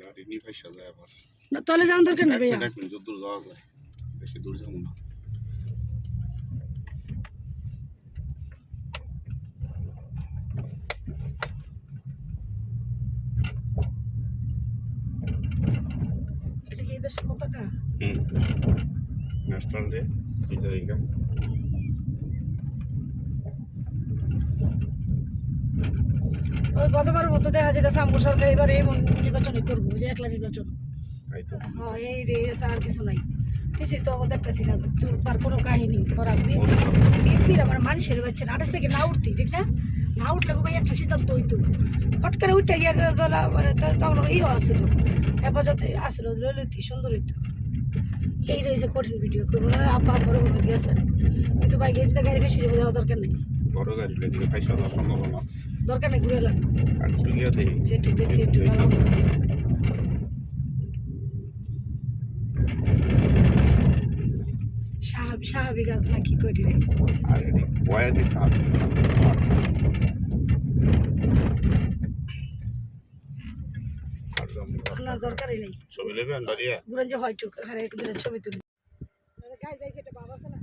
গাড়ি নিয়ে ফাইসা যায় আবার। না তাহলে যাওয়ার দরকার নেই ভাইয়া। এক মিনিট দূর যাওয়া যায় বেশি দূর যাব না। ন্যাশনাল ডে বিজয় গান ওই গতবার মতো দেখা যেতেছে আমগো সরকার এবার এই নির্বাচনই করব যে একলা নির্বাচন। হ্যাঁ এই রে আর কিছু নাই। কিছু তো দেখতেছি না তোর পার কোনো কাহিনী করা বিএনপির আমার মানুষের বাচ্চা আঠাশ থেকে না উঠতি ঠিক না? না উঠলে ভাই একটা সিদ্ধান্ত হইতো। হট করে উঠতে গিয়ে গেল মানে তখন ইও আসলো। হেফাজতে আসলো ললিতি সুন্দর হইতো। এই রয়েছে কঠিন ভিডিও করব আপা বড় বড় গেছে। কিন্তু ভাই গেতে গাড়ি বেশি যাওয়া দরকার নেই। বড় গাড়ি ফাইসা সম্ভাবনা আছে। দরকার নেই ঘুরে যেটু দেখছি একটু ভালো সাহাবি গাছ না কি করি। না দরকারই নেই। ছবি নেবেন দাঁড়িয়ে ঘুরে যে হয়তো খারে একটু ছবি তুলি। গাছ যাইছে এটা বাবা আছে না?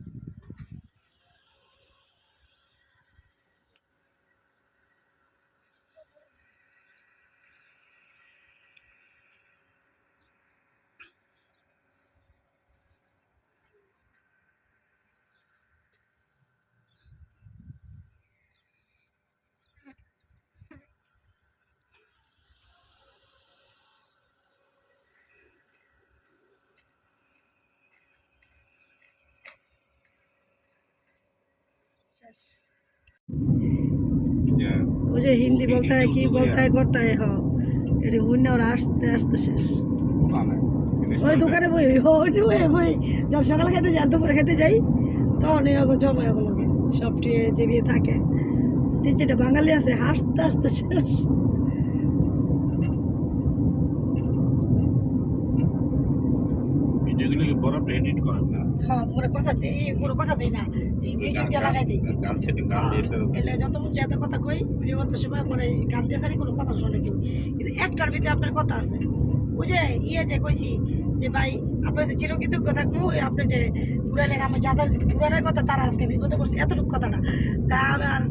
শেষ। ওই যে হিন্দি বলতে হয় কি বলতে হয় করতে হয় হ। এটা হুন্না ওরা আসতে আসতে শেষ। ওই দোকানে বই ওই বই যখন সকালে খেতে যাই দুপুরে খেতে যাই তখন এগুলো জমা এগুলো টিয়ে জড়িয়ে থাকে। যে যেটা বাঙালি আছে হাসতে আসতে শেষ। এডিট করেন না। হ্যাঁ কোনো কথা দেই এই কথা দেই না। এই মিউজিক দিয়ে লাগাই দিই। গান সেটিং গান দিয়েছে এলে যত মুখ এত কথা কই ভিডিও সময় পরে গান দিয়ে সারি কোনো কথা শোনে কেউ। কিন্তু একটার ভিতরে আপনার কথা আছে। যে ইয়ে যে কইছি যে ভাই আপনার যে চিরকৃতজ্ঞ থাকব ওই আপনি যে ঘুরাইলেন আমার যাদের ঘুরানোর কথা তারা আজকে বিপদে পড়ছে এতটুকু কথাটা। তা আমার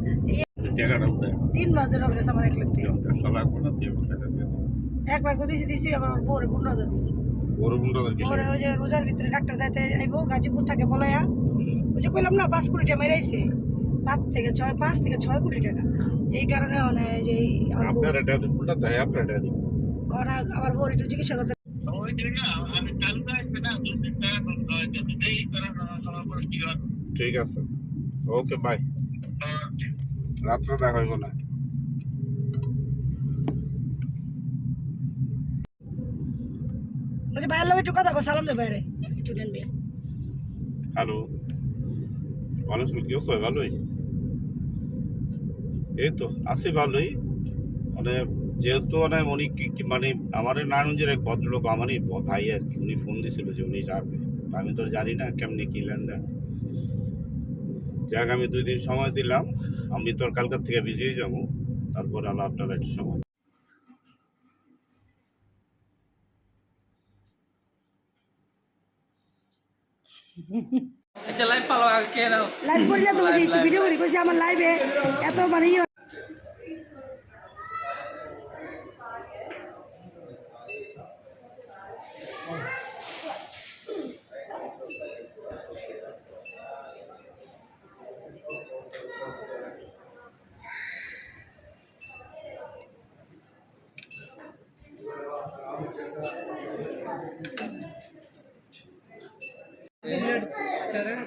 তিন মাস ধরে আমার এক লাখ এক লাখ তো দিছি দিছি আবার বউরে পনেরো হাজার দিছি। ওরে ওই যে রোজার ভিতরে ডাক্তার দাইতে আইবো গাজীপুর থেকে বলাইয়া ওই যে কইলাম না পাঁচ কোটি টাকা মেরাইছে পাঁচ থেকে ছয় পাঁচ থেকে ছয় কোটি টাকা। এই কারণে মানে যে এটা আমার বউর একটু চিকিৎসা করতে ঠিক আছে। Okay bye. রাত্রে দেখা হইব না। বলছে ভাইয়ের লোক একটু কথা কো সালাম দে বাইরে স্টুডেন্ট বিয়ে হ্যালো। মানুষ কি অবস্থা ভালোই। এই তো আছি ভালোই। মানে যেহেতু মানে উনি কি- কি- মানে আমার নারায়ণগঞ্জের এক ভদ্রলোক আমারই ভাই আর কি উনি ফোন দিছিল যে উনি যাবে। তা আমি তো জানি না কেমনি কি লেনদেন। যাক আমি দুই দিন সময় দিলাম। আমি তো আর কালকার থেকে বিজিয়ে যাব। তারপর আলো আপনারা একটু সময় লাইভ করি না তো একটু ভিডিও করি কইছি আমার লাইভে এত মানে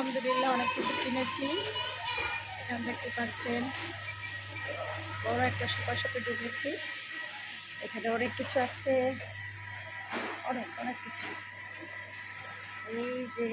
আলহামদুলিল্লাহ অনেক কিছু কিনেছি। এখানে দেখতে পাচ্ছেন, বড় একটা সুপার শপে ঢুকেছি। এখানে অনেক কিছু আছে। অনেক অনেক কিছু। এই যে